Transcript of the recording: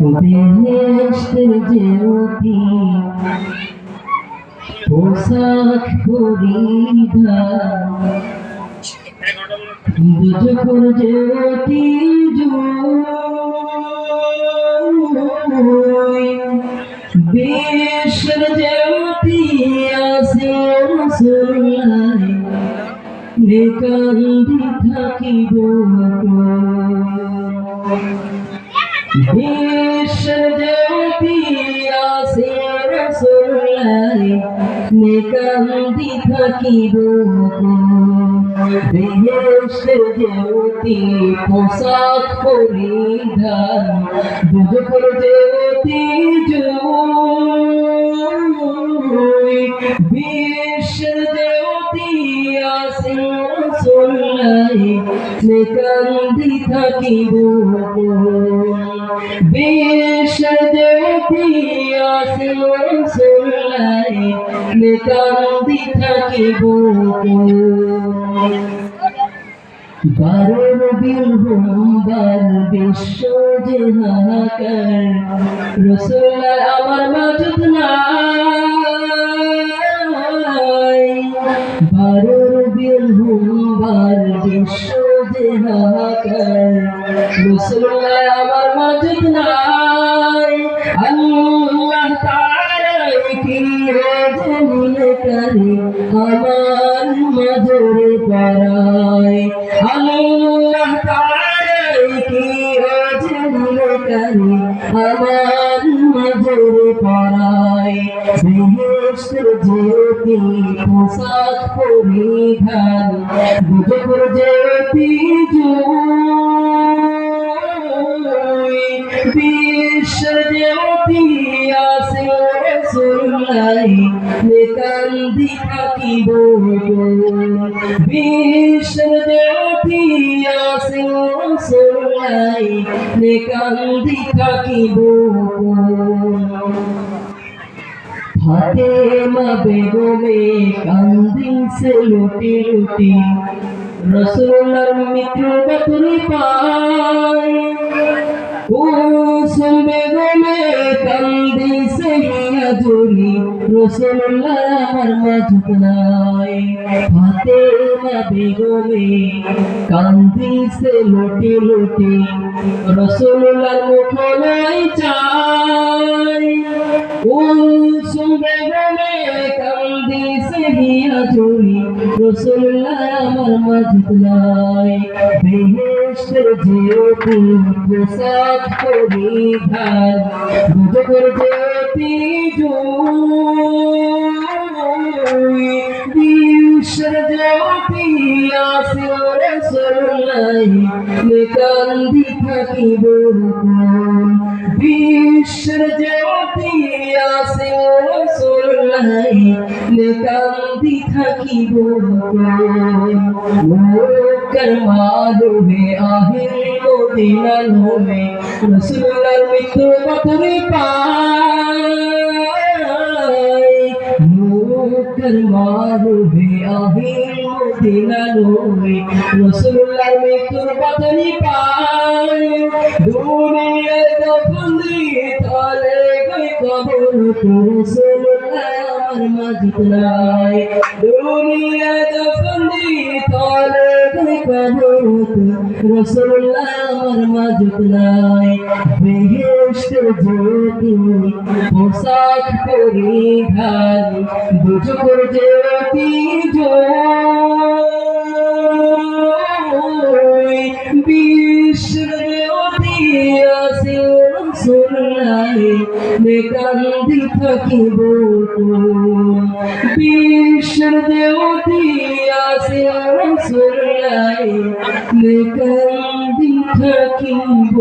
বেহেস্তের জ্যোতি পোশাক পরিধান দুজকর জ্যোতি বিশ্বের জ্যোতি আসে রসুল্লাই নেকান্দি থাকিব বিশ্বের রসুল্লাই নেকান্দি থাকিব বেহেশের জ্যোতি পোশাক পরিধান জ্যোতি জুই বিশ্বের জ্যোতি আসে রসুল্লাই নেকান্দি থাকিব বিশ্বের জ্যোতি নেকান্দি থাকিব বারো রবিউল হুম্বার বিশ্ব যে হাহাকার রসুল্লাহ আমার মাঝুদ নাই বারো রবিউল হুম্বার বিশ্ব যে আমার মাঝুদ নাই। তাআলা কি রজনীন করে আমার মাঝরে পারায় আল্লাহ তাআলা কি রজনীন করে আমার পারায় বেহেশতের জ্যোতি পোশাক পরিধান দুজোর জ্যোতি জ্যোতি রসুল্লাই নেকান্দি থাকিব জ্যোতি আসে রসুল্লাই নেকান্দি থাকিব ফাতেমা বেগমে কান্দিছে লুটি লুটি বাতুরি পায়। কুসুম বেগমে জুলি রসুল্লাহ আমার মাঝুত নাই ফাতেমা বেগমে কান্দিছে লোটে লোটে রসুল্লার মুখ নাই চাই জুলি রসুল্লাহ আমার নাই বেহেশের জ্যোতি প্রসাদ পরিধান। দুজকর জুই বিশ্বের জ্যোতি আসে রসুল্লাই নিকান্দি থাকিব বিশ্বের জ্যোতি আসে রসুল্লাই নিকান্দি भी थकी हो करवा दो है आहिर को दिला लो में। रसूल मित्र मतरे पाए। करवा दो है आहिर को दिला लो में। रसूल मित्र मतरे पाए। दुनिया तो बंदी ताले गई कबूल तो रसूल আমার মাঝে নাই দুনিয়ায় দফন দিয়ে তলে গই কবর রসুল্লাহ আমার মাঝে নাই বেহেশতের জ্যোতি, পোশাক পরিধান দুজকর জ্যোতি জয় রসুল্লাহ নেকান্দি থাকিব বিশ্বের জ্যোতি আসে রসুল্লাহ নেকান্দি থাকিব